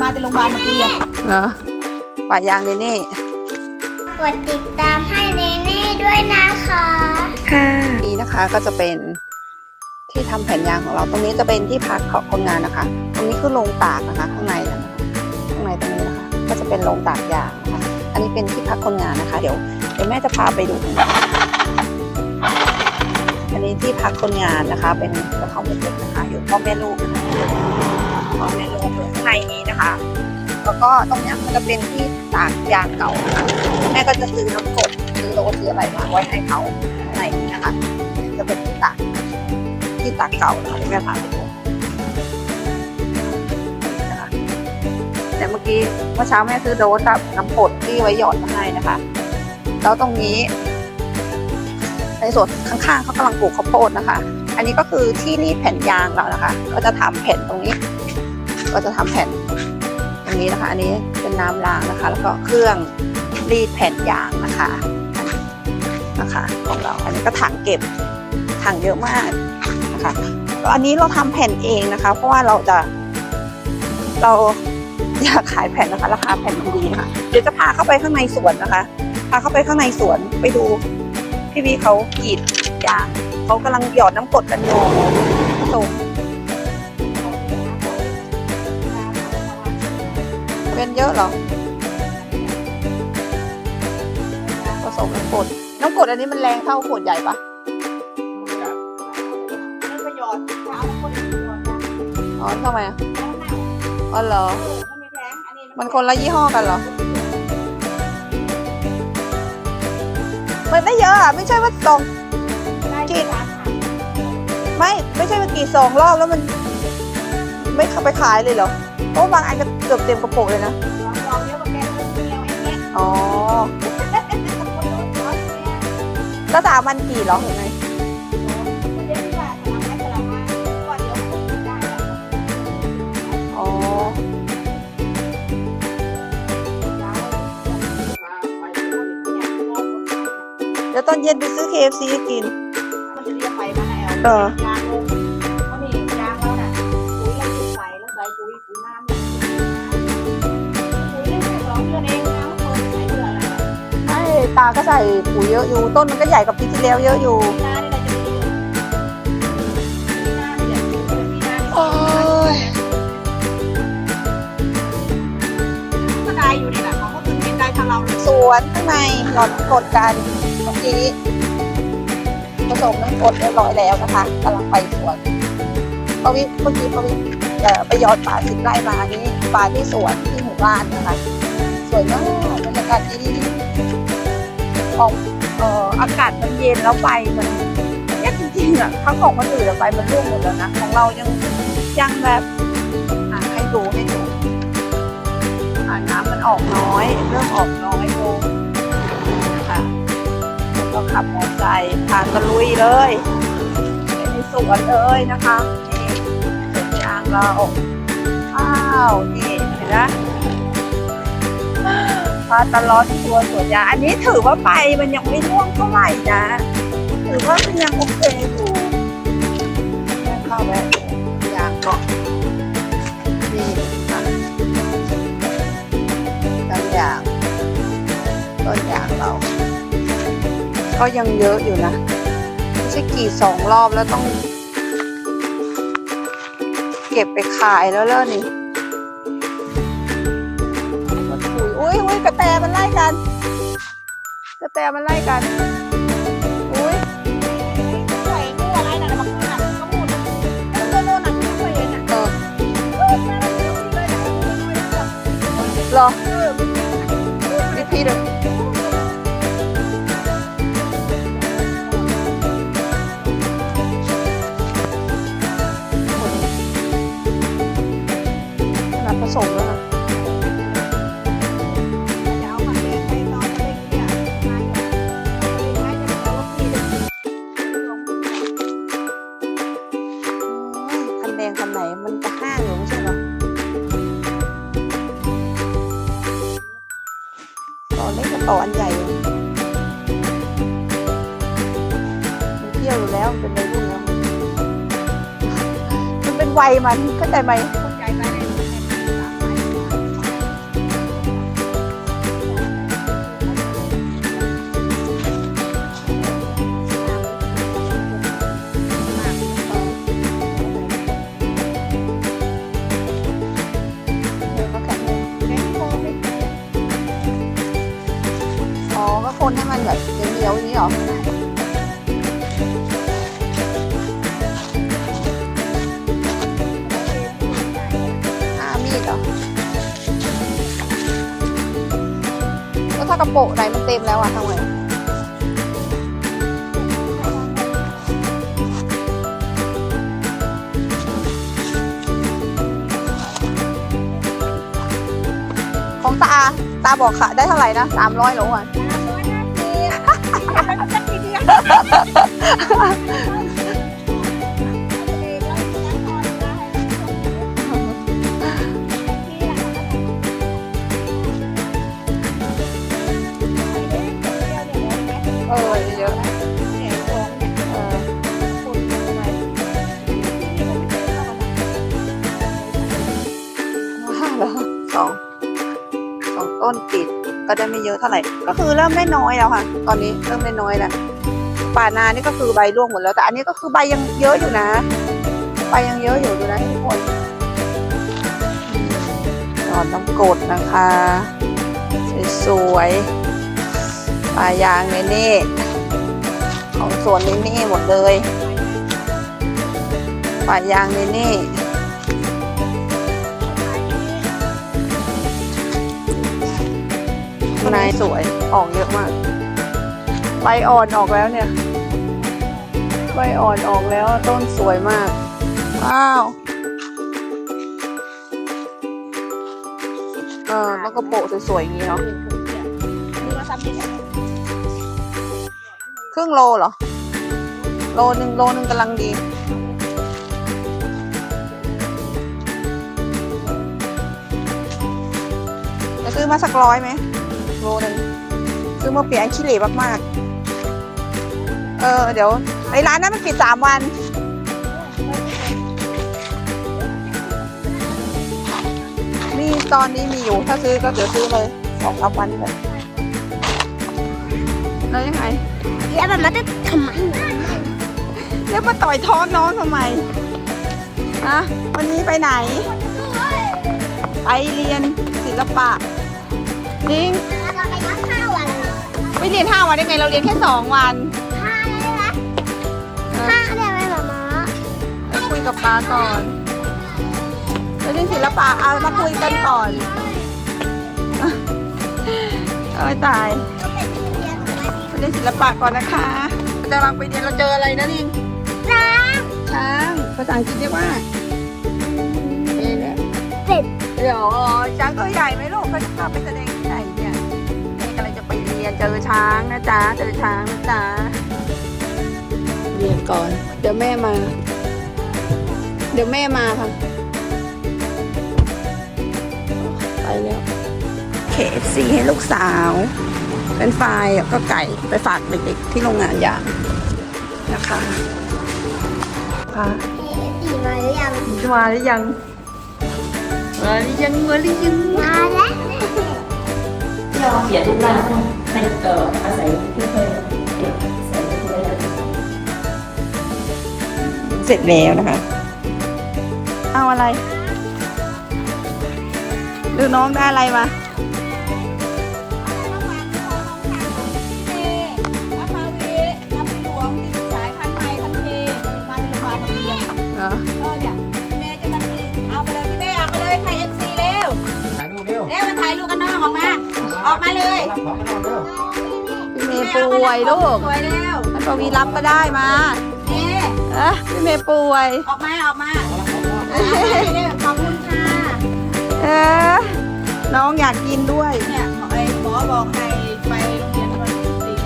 มาจากโรงพยาบาลเมื่อกี้อะเหรอป่ายางนี่นี่กดติดตามให้เนเน่ด้วยนะคะ ค่ะ นี่นะคะก็จะเป็นที่ทำแผ่นยางของเรา ตรงนี้จะเป็นที่พักของคนงานนะคะ ตรงนี้คือโรงตากนะคะ ข้างในนะคะข้างในตรงนี้นะคะ ก็จะเป็นโรงตากยางนะคะอันนี้เป็นที่พักคนงานนะคะ เดี๋ยวเดี๋ยวแม่จะพาไปดู อันนี้ที่พักคนงานนะคะ เป็นกระท่อมเล็กๆนะคะ อยู่พ่อแม่ลูกนะคะพ่อแม่ลูกอยู่ข้างในนี้ นะคะ แล้วก็ตรงนี้มันจะเป็นที่ตากยางเก่า แม่ก็จะซื้อน้ำกดซื้อโลซื้ออะไรมาไว้ให้เขาในนี้นะคะ จะเป็นที่ตากที่ตากเก่านะคะที่แม่พาไปดูนะคะแต่เมื่อกี้เมื่อเช้าแม่ซื้อโดสกับน้ำกดที่ไว้หยอดมาให้นะคะ แล้วตรงนี้ในส่วนข้างๆเขากำลังปลูกข้าวโพดนะคะ อันนี้ก็คือที่รีดแผ่นยางเรานะคะ ก็จะทำแผ่นตรงนี้ ก็จะทำแผ่น นี้นะคะ อันนี้เป็นน้ำล้างนะคะ แล้วก็เครื่องรีดแผ่นยางนะคะนะคะของเรา อันนี้ก็ถังเก็บถังเยอะมากนะคะอันนี้เราทำแผ่นเองนะคะ เพราะว่าเราจะ เราอยากขายแผ่นนะคะ ราคาแผ่นมันดีนะคะเดี๋ยวจะพาเข้าไปข้างในสวนนะคะพาเข้าไปข้างในสวนไปดูพี่วีเขากรีดยางเขากำลังหยอดน้ำกรดกันอยู่ผสม เยอะหรอผสมน้ำกรดน้ำกรดอันนี้มันแรงเท่าขวดใหญ่ปะนั่นประโยชน์เช้าคนประโยชน์นะอ๋อทำไมอะอ๋อเหรอ มันไม่แพงอันนี้มันคนละยี่ห้อกันเหรอมันไม่เยอะอะไม่ใช่ว่าสองได้กินสามถังไม่ไม่ใช่ว่ากรีดสองรอบแล้วมัน ไม่เข้าไปขายเลยเหรอเพราะบางอันก็ เกือบเต็มกระปุกเลยนะลองลองเยอะกว่าแกเดียวเองเนี่ยอ๋อ ก็สามพันกี่เหรอหรือไงเดี๋ยวที่ว่าจะทำให้กระมังก่อนเดี๋ยวมันได้แล้วอ๋อเดี๋ยวตอนเย็นไปซื้อ KFC กินมันจะเรียกไปมาแนวเออ ตาก็ใส่ปุ๋ยเยอะอยู่ ต้นมันก็ใหญ่กับปีที่แล้วเยอะอยู่ปีหน้านี่เราจะมีปีหน้านี่แหละปีหน้านี่โอ้ยก็ได้อยู่นี่แหละของคนอื่นเป็นได้ทางเราเลยสวนข้างในหลอดกดกันเมื่อกี้ผสมน้ำกรดเรียบร้อยแล้วนะคะกำลังไปสวนปวิเมื่อกี้ปวิเอ่อไปยอดป่าสิบไร่มาอันนี้ป่าที่สวนที่หมู่บ้านนะคะ สวยมากบรรยากาศดี ออกเอ่ออากาศมันเย็นแล้วใบมันเนี่ยจริงๆอะถ้าของคนอื่นอะใบมันร่วงหมดแล้วนะของเรายังยังแบบอ่าให้ดูให้ดูอ่าน้ำมันออกน้อย เริ่มออกน้อยลงนะคะแล้วก็ขับมอเตอร์ไซค์ผ่านตะลุยเลยไปในสวนเลยนะคะนี่สวนยางเราอ้าวนี่เห็นไหม พาตลอดทัวร์สวนยางอันนี้ถือว่าไปมันยังไม่ร่วงเท่าไหร่นะถือว่ามันยังโอเคอยู่แม่เข้าแวะยางเกาะนี่ค่ะต้นยางต้นยางเรา ก็ยังเยอะอยู่นะไม่ใช่กี่สองรอบแล้วต้อง เก็บไปขายแล้วเล่อนี่ อุ้ยอุ้ยกระแตมันไล่กัน กระแตมันไล่กัน อุ้ยใส่งูอะไรน่ะบางคนน่ะก็พูดแล้วก็โน่นน่ะที่เคยเห็นน่ะเออเออแม่เราดูเลยนะดูเลยนะเหรอรีพีทนัดผสมแล้ว มันจะห้างอยู่ไม่ใช่เหรอต่อเล็กกับต่ออันใหญ่มันเที่ยวอยู่แล้วเป็นวัยรุ่นแล้วมันเป็นวัยมันเข้าใจไหมากระโปะไหนมันเต็มแล้วอะทำไงของตาตาบอกค่ะ ได้เท่าไหร่นะสามร้อยหรอวะเอ ก็ได้ไม่เยอะเท่าไหร่ ก็คือเริ่มได้น้อยแล้วค่ะ ตอนนี้เริ่มได้น้อยแล้วป่านานี่ก็คือใบร่วงหมดแล้วแต่อันนี้ก็คือใบยังเยอะอยู่นะใบยังเยอะอยู่ดูนะทุกคนหยอดน้ำกดนะคะสวยๆป่ายางเนเน่ของสวนเนเน่หมดเลยป่ายางเนเน่ ในสวยออกเยอะมากใบอ่อนออกแล้วเนี่ยใบอ่อนออกแล้วต้นสวยมาก ว้าวเออแล้วก็โปะสวยๆอย่างนี้เนาะครึ่งโลเหรอ โลหนึ่งโลหนึ่งกำลังดีจะซื้อมาสักร้อยไหม โลหนึ่งซื้อมาเปลี่ยนขี้เหร่มากๆ เออเดี๋ยวไอ้ร้านนั้นมันปิดสามวันมีตอนนี้มีอยู่ถ้าซื้อก็เดี๋ยวซื้อเลยสองสามวันเลยแล้วยังไงแล้วมันมาจะทำไมแล้วมาต่อยท้องน้องทำไมฮะวันนี้ไปไหน ไปเรียนศิลปะจริง ไปเรียนห้าวันได้ไงเราเรียนแค่สองวันห้าได้ไหมเออห้าได้ไหมหมาม้าไปคุยกับป้าก่อนไปเรียนศิลปะเอามาคุยกันก่อนเอ้ยตายก็เป็นที่เรียนของมันไปเรียนศิลปะก่อนนะคะกำลังไปเรียนเราเจออะไรนะลิงร้านช้างภาษาอังกฤษเรียกว่าเอ๊ะเนี่ยเป็ดเดี๋ยวช้างตัวใหญ่ไหมลูกเขาจะพาไปแสดงำลังจะไปเรียนเจอช้างนะจ๊ะ เจอช้างนะจ๊ะเรียนก่อน เดี๋ยวแม่มา เดี๋ยวแม่มาค่ะ ไปแล้ว KFC ให้ลูกสาว เป็นไฟรายแล้วก็ไก่ไปฝากเด็กๆที่โรงงานยางนะคะค่ะตีมาหรือยังมาหรือยัง มาหรือยังมาหรือยังมาแล้ว เราเขียนรูปร่างต้องให้เอ่ออาศัยค่อยเก็บใส่ไว้เลยเสร็จแล้วนะคะ เอาอะไร ดูน้องได้อะไรมา ป่วยลูกสวยเร็วท่านปวีรับก็ได้มานี่เอะพี่เมย์ป่วย ออกมาออกมาเร็วขอบคุณค่ะเออน้องอยากกินด้วย เนี่ยหมอไอ้หมอบอกให้ไปโรงเรียนวันที่สี่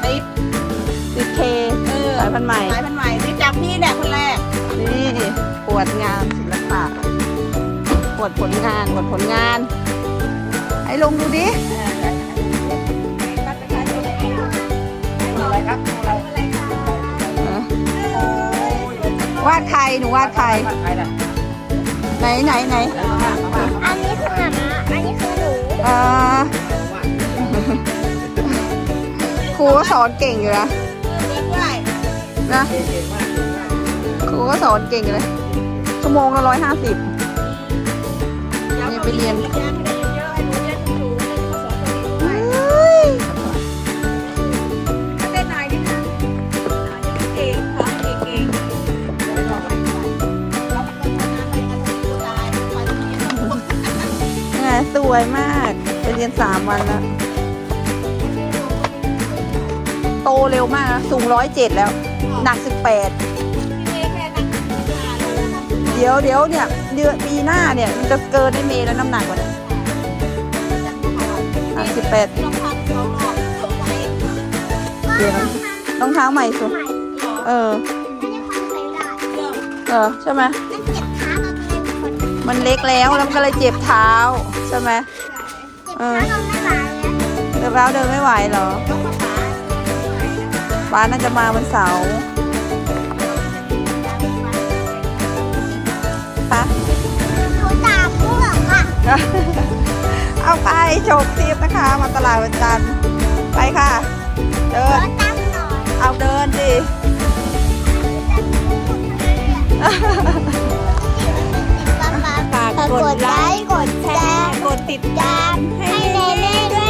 ไปติดติดเคเออสายพันธุ์ใหม่สายพันธุ์ใหม่ที่จับพี่เนี่ยคนแรก นี่ปวดงานศิลปะปวดผลงานปวดผลงาน ไอ้ลงดูดิ วาดใครหนูวาดใคร ใครล่ะไหนไหนไหนอันนี้คือหมาม้าอันนี้คือหนูเอ่อครูก็สอนเก่งอยู่นะเรียกด้วยนะครูก็สอนเก่งอยู่เลยชั่วโมงละร้อยห้าสิบนี่ไปเรียนเยอะให้หนูเรียน สวยมาก ไปเรียนสามวันแล้ว โตเร็วมากนะสูงร้อยเจ็ดแล้ว หนักสิบแปดเดี๋ยวเดี๋ยวเนี่ยเดือนปีหน้าเนี่ย มันจะเกินได้เมย์แล้วน้ำหนักกว่าเนี่ยหนักสิบแปดรองเดี๋ยวรองเท้าใหม่สุดเออ เออ ใช่ไหมมันเจ็บขาเรา มันเล็กแล้วแล้วมันก็เลยเจ็บเท้าใช่ไหมขาเราไม่ไหวแล้วเดินแล้วเดินไม่ไหวเหรอต้องมาหาป้าน่าจะมาวันเสาร์ปะหนูตามพวกอะเอาไปจบทริปนะคะ มาตลาดวันจันทร์ไปค่ะ เดิรนถตั้งหน่อยเอาเดินดิฝา กดไลค์ กดแชร์ กดติดตามให้เนเน่